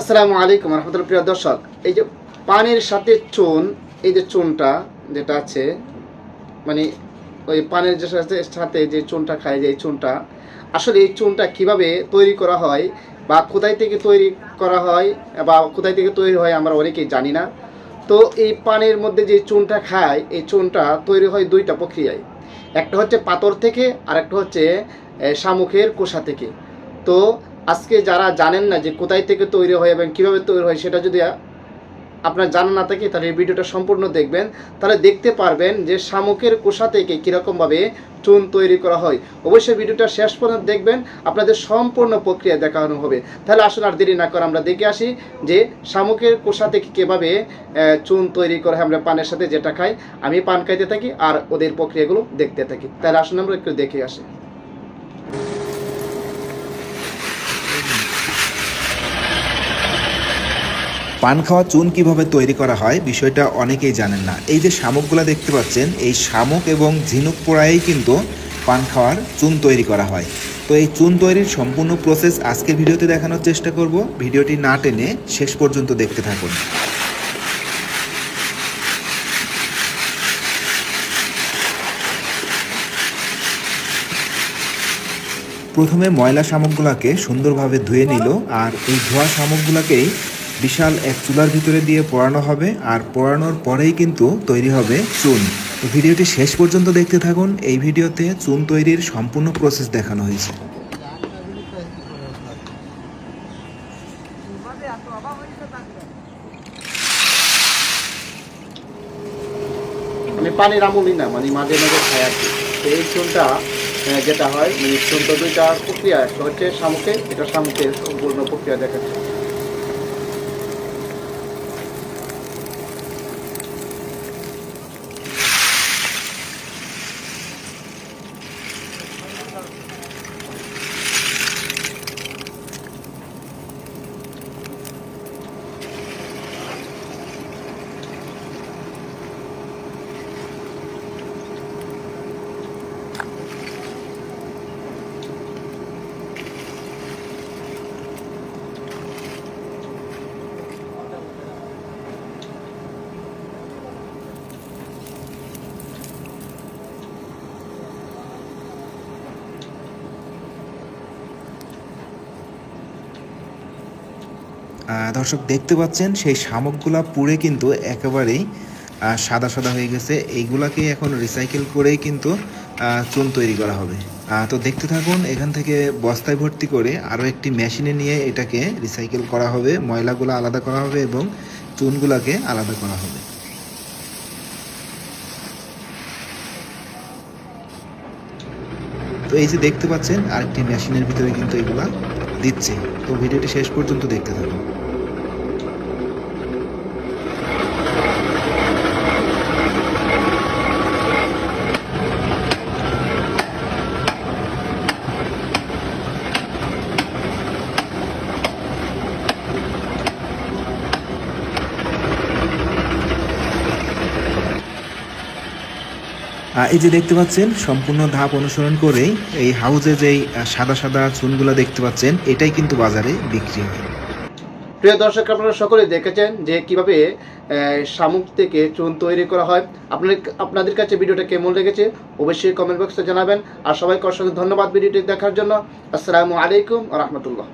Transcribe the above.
আসসালামু আলাইকুম রহমতুল্লাহ প্রিয় দর্শক। এই যে পানির সাথে চুন এই যে চুনটা যেটা আছে মানে ওই পানের যে সাথে সাথে যে চুনটা খায় যে চুনটা আসলে এই চুনটা কীভাবে তৈরি করা হয় বা কোথায় থেকে তৈরি করা হয় বা কোথায় থেকে তৈরি হয় আমরা অনেকেই জানি না। তো এই পানির মধ্যে যে চুনটা খায় এই চুনটা তৈরি হয় দুইটা প্রক্রিয়ায়। একটা হচ্ছে পাথর থেকে আর একটা হচ্ছে এ, শামুকের কোষা থেকে। তো আজকে যারা জানেন না যে কোথায় থেকে তৈরি হয় এবং কীভাবে তৈরি হয় সেটা যদি আপনার জানা না থাকে, তাহলে এই ভিডিওটা সম্পূর্ণ দেখবেন। তাহলে দেখতে পারবেন যে শামুকের কোষা থেকে কীরকমভাবে চুন তৈরি করা হয়। অবশ্যই ভিডিওটা শেষ পর্যন্ত দেখবেন, আপনাদের সম্পূর্ণ প্রক্রিয়া দেখানো হবে। তাহলে আসুন আর দেরি না করে আমরা দেখে আসি যে শামুকের কোষা থেকে কীভাবে চুন তৈরি করা হয় আমরা পানের সাথে যেটা খাই। আমি পান খাইতে থাকি আর ওদের প্রক্রিয়াগুলো দেখতে থাকি। তাহলে আসুন আমরা একটু দেখে আসি। পান খাওয়া চুন কীভাবে তৈরি করা হয় বিষয়টা অনেকেই জানেন না। এই যে শামুকগুলো দেখতে পাচ্ছেন, এই শামুক এবং ঝিনুক পোড়াই কিন্তু পান খাওয়ার চুন তৈরি করা হয়। তো এই চুন তৈরির সম্পূর্ণ প্রসেস আজকের ভিডিওতে দেখানোর চেষ্টা করব। ভিডিওটি না টেনে শেষ পর্যন্ত দেখতে থাকুন। প্রথমে ময়লা শামুকগুলোকে সুন্দরভাবে ধুয়ে নিল আর এই ধোয়া শামুকগুলোকেই বিশাল এক চুলার ভিতরে দিয়ে পোড়ানো হবে, আর পোড়ানোর পরেই কিন্তু তৈরি হবে চুন। ভিডিওটি শেষ পর্যন্ত দেখতে থাকুন। এই ভিডিওতে চুন তৈরির সম্পূর্ণ প্রসেস দেখানো হয়েছে। আমি পানির আমুলি না মানে মাঝে মাঝে খাই আর কি। এই চুনটা যেটা হয় মানে চুন তো দুইটা প্রক্রিয়া একটা হচ্ছে শামুকে, এটা শামুকের সম্পূর্ণ প্রক্রিয়া দেখাচ্ছে। দর্শক দেখতে পাচ্ছেন, সেই শামুকগুলা পুড়ে কিন্তু একেবারেই সাদা সাদা হয়ে গেছে। এইগুলাকে এখন রিসাইকেল করেই কিন্তু চুন তৈরি করা হবে। তো দেখতে থাকুন, এখান থেকে বস্তায় ভর্তি করে আরও একটি মেশিনে নিয়ে এটাকে রিসাইকেল করা হবে, ময়লাগুলো আলাদা করা হবে এবং চুনগুলাকে আলাদা করা হবে। তো এই যে দেখতে পাচ্ছেন, আরেকটি মেশিনের ভিতরে কিন্তু এগুলা দিচ্ছে। তো ভিডিওটি শেষ পর্যন্ত দেখতে থাকুন। এই যে দেখতে পাচ্ছেন, সম্পূর্ণ ধাপ অনুসরণ করেই এই হাউজে যেই সাদা সাদা চুনগুলো দেখতে পাচ্ছেন, এটাই কিন্তু বাজারে বিক্রি হয়। প্রিয় দর্শক, আপনারা সকলে দেখেছেন যে কীভাবে শামুক থেকে চুন তৈরি করা হয়। আপনাদের আপনাদের কাছে ভিডিওটা কেমন লেগেছে অবশ্যই কমেন্ট বক্সে জানাবেন। আর সবাইকে অসংখ্য ধন্যবাদ ভিডিওটি দেখার জন্য। আসসালামু আলাইকুম রহমতুল্লাহ।